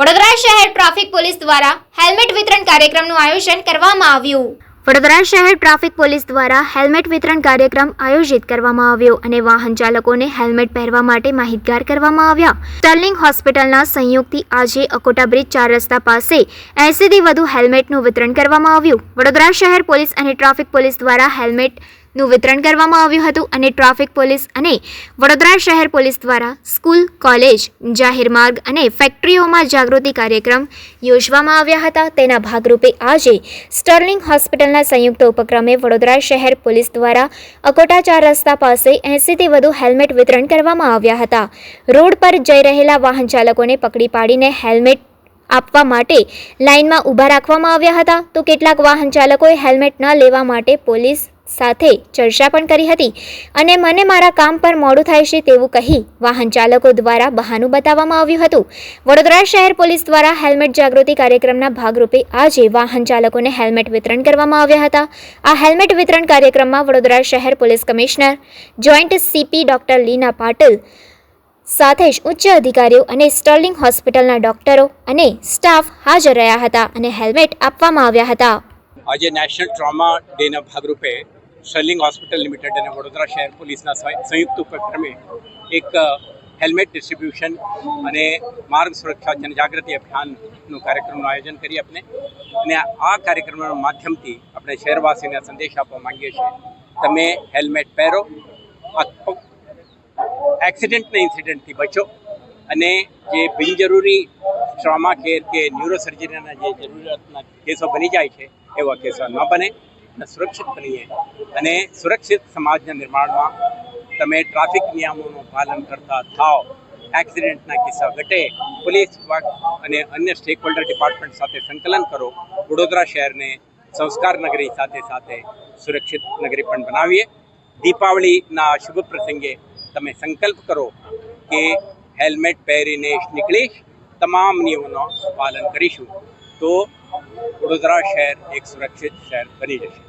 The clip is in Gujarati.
વડોદરા શહેર ટ્રાફિક પોલીસ દ્વારા હેલ્મેટ વિતરણ કાર્યક્રમનું આયોજન કરવામાં આવ્યું. વડોદરા શહેર ટ્રાફિક પોલીસ દ્વારા હેલ્મેટ વિતરણ કાર્યક્રમ આયોજિત કરવામાં આવ્યો અને વાહન ચાલકોને હેલ્મેટ પહેરવા માટે માહિતગાર કરવામાં આવ્યા. સ્ટર્લિંગ હોસ્પિટલના સંયુક્તથી આજે અકોટા બ્રિજ ચાર રસ્તા પાસે એંસીથી વધુ હેલ્મેટનું વિતરણ કરવામાં આવ્યું. વડોદરા શહેર પોલીસ અને ટ્રાફિક પોલીસ દ્વારા હેલ્મેટનું વિતરણ કરવામાં આવ્યું હતું અને ટ્રાફિક પોલીસ અને વડોદરા શહેર પોલીસ દ્વારા સ્કૂલ, કોલેજ, જાહેર માર્ગ અને ફેક્ટરીઓમાં જાગૃતિ કાર્યક્રમ યોજવામાં આવ્યા હતા. તેના ભાગરૂપે આજે સ્ટર્લિંગ હોસ્પિટલના સંયુક્ત ઉપક્રમે વડોદરા શહેર પોલીસ દ્વારા અકોટા ચાર રસ્તા પાસે એંસીથી વધુ હેલ્મેટ વિતરણ કરવામાં આવ્યા હતા. રોડ પર જઈ રહેલા વાહન ચાલકોને પકડી પાડીને હેલ્મેટ આપવા માટે લાઇનમાં ઊભા રાખવામાં આવ્યા હતા. તો કેટલાક વાહન ચાલકોએ હેલ્મેટ ન લેવા માટે પોલીસ સાથે ચર્ચા પણ કરી હતી. અને મને મારા કામ પર મોડું થાય છે તેવું કહી વાહન ચાલકો દ્વારા બહાનું બતાવવામાં આવ્યું હતું. વડોદરા શહેર પોલીસ દ્વારા હેલ્મેટ જાગૃતિ કાર્યક્રમના ભાગરૂપે આજે વાહન ચાલકોને હેલ્મેટ વિતરણ કરવામાં આવ્યા હતા. આ હેલ્મેટ વિતરણ કાર્યક્રમમાં વડોદરા શહેર police commissioner, joint CP doctor Leena Patil સાથે જ ઉચ્ચ અધિકારીઓ અને સ્ટર્લિંગ હોસ્પિટલના ડોક્ટરો અને સ્ટાફ હાજર રહ્યા હતા અને હેલ્મેટ આપવામાં આવ્યા હતા. આજે નેશનલ ટ્રોમા ડેના ભાગરૂપે શર્લિંગ હોસ્પિટલ લિમિટેડ અને વડોદરા શહેર પોલીસના સંય- સંયુક્ત ઉપક્રમે એક હેલ્મેટ ડિસ્ટ્રીબ્યુશન અને માર્ગ સુરક્ષા જનજાગૃતિ અભિયાનનું કાર્યક્રમનું આયોજન કરી આપણે અને આ કાર્યક્રમના માધ્યમથી આપણે શહેરવાસીને સંદેશ આપવા માંગીએ છીએ. તમે હેલ્મેટ પહેરો એક્સિડન્ટના ઇન્સિડન્ટથી બચો અને જે બિનજરૂરી ટ્રોમા કેર કે ન્યુરોસર્જરીના જે જરૂરિયાતના કેસો બની જાય છે, એવા કેસો ન બને. અને સુરક્ષિત બનીએ. અને સુરક્ષિત સમાજના નિર્માણમાં તમે ટ્રાફિક નિયમોનું પાલન કરતા થાઓ. એક્સિડન્ટના કિસ્સા ઘટે, પોલીસ અને અન્ય સ્ટેક હોલ્ડર ડિપાર્ટમેન્ટ સાથે સંકલન કરો. વડોદરા શહેરને સંસ્કાર નગરી સાથે સાથે સુરક્ષિત નગરી પણ બનાવીએ. દીપાવલીના શુભ પ્રસંગે તમે સંકલ્પ કરો કે હેલ્મેટ પહેરીને નીકળીશ. તમામ નિયમોનું પાલન કરીશું. તો વડોદરા શહેર એક સુરક્ષિત શહેર બની જશે.